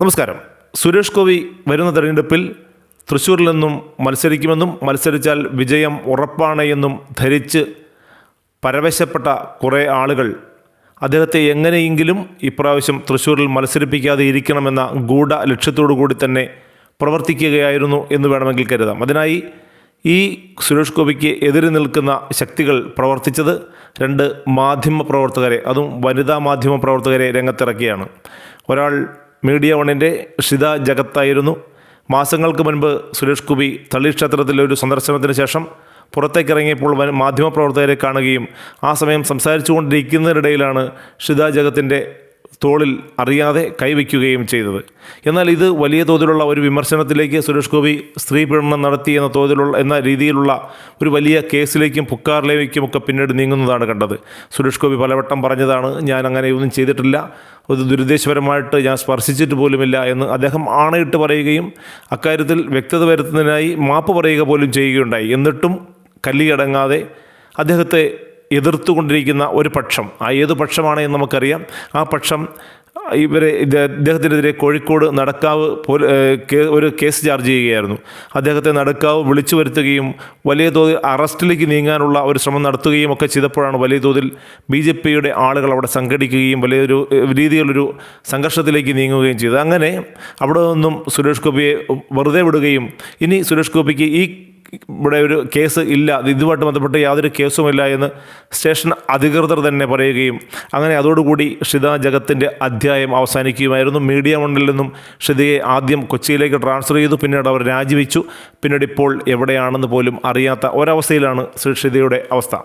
നമസ്കാരം. സുരേഷ് ഗോപി വരുന്ന തെരഞ്ഞെടുപ്പിൽ തൃശ്ശൂരിൽ നിന്നും മത്സരിക്കുമെന്നും മത്സരിച്ചാൽ വിജയം ഉറപ്പാണ് എന്നും ധരിച്ച് പരവശപ്പെട്ട കുറേ ആളുകൾ അദ്ദേഹത്തെ എങ്ങനെയെങ്കിലും ഇപ്രാവശ്യം തൃശ്ശൂരിൽ മത്സരിപ്പിക്കാതെ ഇരിക്കണമെന്ന ഗൂഢ ലക്ഷ്യത്തോടു കൂടി തന്നെ പ്രവർത്തിക്കുകയായിരുന്നു എന്ന് വേണമെങ്കിൽ കരുതാം. അതിനായി ഈ സുരേഷ് ഗോപിക്ക് എതിരെ നിൽക്കുന്ന ശക്തികൾ പ്രവർത്തിച്ചത് രണ്ട് മാധ്യമ പ്രവർത്തകരെ അതും വനിതാ മാധ്യമ പ്രവർത്തകരെ രംഗത്തിറക്കിയാണ്. ഒരാൾ മീഡിയ വണിന്റെ ഷിത ജഗത്തായിരുന്നു. മാസങ്ങൾക്ക് മുൻപ് സുരേഷ് ഗോപി തള്ളി ക്ഷേത്രത്തിലെ ഒരു സന്ദർശനത്തിന് ശേഷം പുറത്തേക്കിറങ്ങിയപ്പോൾ മാധ്യമപ്രവർത്തകരെ കാണുകയും ആ സമയം സംസാരിച്ചു കൊണ്ടിരിക്കുന്നതിനിടയിലാണ് ഷിത ജഗത്തിന്റെ തോളിൽ അറിയാതെ കൈവയ്ക്കുകയും ചെയ്തത്. എന്നാൽ ഇത് വലിയ തോതിലുള്ള ഒരു വിമർശനത്തിലേക്ക് സുരേഷ് ഗോപി സ്ത്രീ പീഡനം നടത്തി എന്ന തോതിലുള്ള എന്ന രീതിയിലുള്ള ഒരു വലിയ കേസിലേക്കും പുക്കാറിലേക്കും ഒക്കെ പിന്നീട് നീങ്ങുന്നതാണ് കണ്ടത്. സുരേഷ് ഗോപി പലവട്ടം പറഞ്ഞതാണ് ഞാൻ അങ്ങനെ ഒന്നും ചെയ്തിട്ടില്ല. ഒരു ദുരുദ്ദേശപരമായിട്ട് ഞാൻ സ്പർശിച്ചിട്ട് പോലുമില്ല എന്ന് അദ്ദേഹം ആണയിട്ട് പറയുകയും അക്കാര്യത്തിൽ വ്യക്തത വരുത്തുന്നതിനായി മാപ്പ് പറയുക പോലും ചെയ്യുകയുണ്ടായി. എന്നിട്ടും കല്ലിയടങ്ങാതെ അദ്ദേഹത്തെ എതിർത്തുകൊണ്ടിരിക്കുന്ന ഒരു പക്ഷം ആ ഏത് പക്ഷമാണ് എന്ന് നമുക്കറിയാം. ആ പക്ഷം ഇവരെ ഇദ്ദേഹത്തിനെതിരെ കോഴിക്കോട് നടക്കാവ് ഒരു കേസ് ചാർജ് ചെയ്യുകയായിരുന്നു. അദ്ദേഹത്തെ നടക്കാവ് വിളിച്ചു വരുത്തുകയും വലിയ തോതിൽ അറസ്റ്റിലേക്ക് നീങ്ങാനുള്ള ഒരു ശ്രമം നടത്തുകയും ഒക്കെ ചെയ്തപ്പോഴാണ് വലിയ തോതിൽ ബി ജെ പിയുടെ ആളുകൾ അവിടെ സംഘടിക്കുകയും വലിയൊരു രീതിയിലൊരു സംഘർഷത്തിലേക്ക് നീങ്ങുകയും ചെയ്തു. അങ്ങനെ അവിടെ നിന്നും സുരേഷ് ഗോപിയെ വെറുതെ വിടുകയും ഇനി സുരേഷ് ഗോപിക്ക് ഈ ഇവിടെ ഒരു കേസ് ഇല്ല. ഇത് ഇതുമായിട്ട് ബന്ധപ്പെട്ട് യാതൊരു കേസുമില്ല എന്ന് സ്റ്റേഷൻ അധികൃതർ തന്നെ പറയുകയും അങ്ങനെ അതോടുകൂടി ഷിത ജഗത്തിന്റെ അധ്യായം അവസാനിക്കുകയുമായിരുന്നു. മീഡിയ മണ്ണിൽ നിന്നും ഷിതയെ ആദ്യം കൊച്ചിയിലേക്ക് ട്രാൻസ്ഫർ ചെയ്തു. പിന്നീട് അവർ രാജിവെച്ചു. പിന്നീട് ഇപ്പോൾ എവിടെയാണെന്ന് പോലും അറിയാത്ത ഒരവസ്ഥയിലാണ് ശ്രീ ഷിതയുടെ അവസ്ഥ.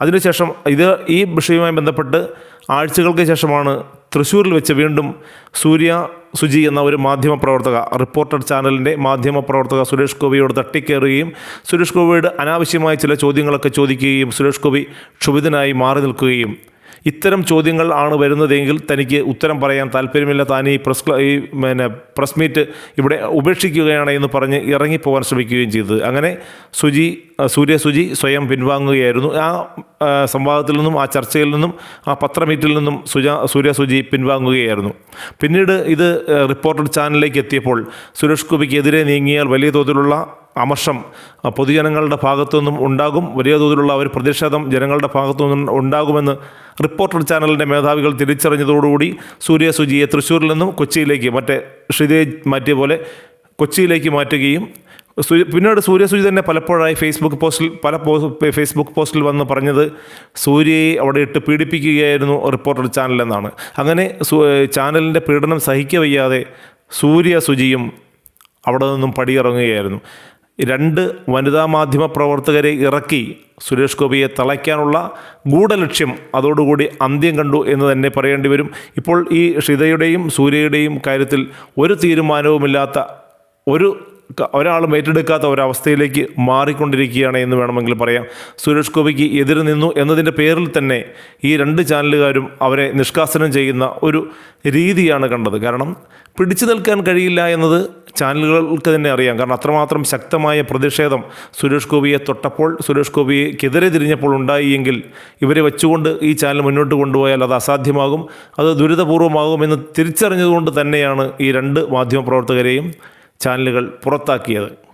അതിനുശേഷം ഇത് ഈ വിഷയവുമായി ബന്ധപ്പെട്ട് ആഴ്ചകൾക്ക് ശേഷമാണ് തൃശ്ശൂരിൽ വെച്ച് വീണ്ടും സൂര്യ സുജി എന്ന ഒരു മാധ്യമപ്രവർത്തക റിപ്പോർട്ടർ ചാനലിന്റെ മാധ്യമപ്രവർത്തക സുരേഷ് ഗോപിയോട് തട്ടിക്കയറുകയും സുരേഷ് ഗോപിയോട് അനാവശ്യമായ ചില ചോദ്യങ്ങളൊക്കെ ചോദിക്കുകയും സുരേഷ് ഗോപി ക്ഷുഭിതനായി മാറി നിൽക്കുകയും ഇത്തരം ചോദ്യങ്ങൾ ആണ് വരുന്നതെങ്കിൽ തനിക്ക് ഉത്തരം പറയാൻ താല്പര്യമില്ല. താൻ ഈ പ്രസ് ഈ പിന്നെ പ്രസ് മീറ്റ് ഇവിടെ ഉപേക്ഷിക്കുകയാണ് എന്ന് പറഞ്ഞ് ഇറങ്ങിപ്പോകാൻ ശ്രമിക്കുകയും ചെയ്തത്. അങ്ങനെ സുജി സൂര്യ സുജി സ്വയം പിൻവാങ്ങുകയായിരുന്നു. ആ സംവാദത്തിൽ നിന്നും ആ ചർച്ചയിൽ നിന്നും ആ പത്രമീറ്റിൽ നിന്നും സുജ സൂര്യ സുജി പിൻവാങ്ങുകയായിരുന്നു. പിന്നീട് ഇത് റിപ്പോർട്ടഡ് ചാനലിലേക്ക് എത്തിയപ്പോൾ സുരേഷ് ഗോപിക്കെതിരെ നീങ്ങിയാൽ വലിയ തോതിലുള്ള അമർഷം പൊതുജനങ്ങളുടെ ഭാഗത്തു നിന്നും ഉണ്ടാകും. വലിയ തോതിലുള്ള ഒരു പ്രതിഷേധം ജനങ്ങളുടെ ഭാഗത്തു നിന്നും ഉണ്ടാകുമെന്ന് റിപ്പോർട്ടർ ചാനലിന്റെ മേധാവികൾ തിരിച്ചറിഞ്ഞതോടുകൂടി സൂര്യ സുജിയെ തൃശ്ശൂരിൽ നിന്നും കൊച്ചിയിലേക്ക് മറ്റേ ഷിതയെ മാറ്റിയ പോലെ കൊച്ചിയിലേക്ക് മാറ്റുകയും പിന്നീട് സൂര്യസൂചി തന്നെ പലപ്പോഴായി ഫേസ്ബുക്ക് പോസ്റ്റിൽ പല ഫേസ്ബുക്ക് പോസ്റ്റിൽ വന്ന് പറഞ്ഞത് സൂര്യയെ അവിടെ ഇട്ട് പീഡിപ്പിക്കുകയായിരുന്നു റിപ്പോർട്ടർ ചാനലെന്നാണ് അങ്ങനെ ചാനലിന്റെ പീഡനം സഹിക്കവയ്യാതെ സൂര്യ സുജിയും അവിടെ നിന്നും പടിയിറങ്ങുകയായിരുന്നു. രണ്ട് വനിതാ മാധ്യമ പ്രവർത്തകരെ ഇറക്കി. സുരേഷ് ഗോപിയെ തളയ്ക്കാനുള്ള ഗൂഢലക്ഷ്യം അതോടുകൂടി അന്ത്യം കണ്ടു എന്ന് തന്നെ പറയേണ്ടി വരും. ഇപ്പോൾ ഈ ഷിതയുടെയും സൂര്യയുടെയും കാര്യത്തിൽ ഒരു തീരുമാനവുമില്ലാത്ത ഒരു ഒരാളും ഏറ്റെടുക്കാത്ത ഒരവസ്ഥയിലേക്ക് മാറിക്കൊണ്ടിരിക്കുകയാണ് എന്ന് വേണമെങ്കിൽ പറയാം. സുരേഷ് ഗോപിക്ക് എതിര് നിന്നു എന്നതിന്റെ പേരിൽ തന്നെ ഈ രണ്ട് ചാനലുകാരും അവരെ നിഷ്കാസനം ചെയ്യുന്ന ഒരു രീതിയാണ് കണ്ടത്. കാരണം പിടിച്ചു നിൽക്കാൻ കഴിയില്ല എന്നത് ചാനലുകൾക്ക് തന്നെ അറിയാം. കാരണം അത്രമാത്രം ശക്തമായ പ്രതിഷേധം സുരേഷ് ഗോപിയെ തൊട്ടപ്പോൾ സുരേഷ് ഗോപിയെക്കെതിരെ തിരിഞ്ഞപ്പോൾ ഉണ്ടായി എങ്കിൽ ഇവരെ വെച്ചുകൊണ്ട് ഈ ചാനൽ മുന്നോട്ട് കൊണ്ടുപോയാൽ അത് അസാധ്യമാകും അത് ദുരിതപൂർവമാകുമെന്ന് തിരിച്ചറിഞ്ഞതുകൊണ്ട് തന്നെയാണ് ഈ രണ്ട് മാധ്യമപ്രവർത്തകരെയും ചാനലുകൾ പുറത്താക്കിയത്.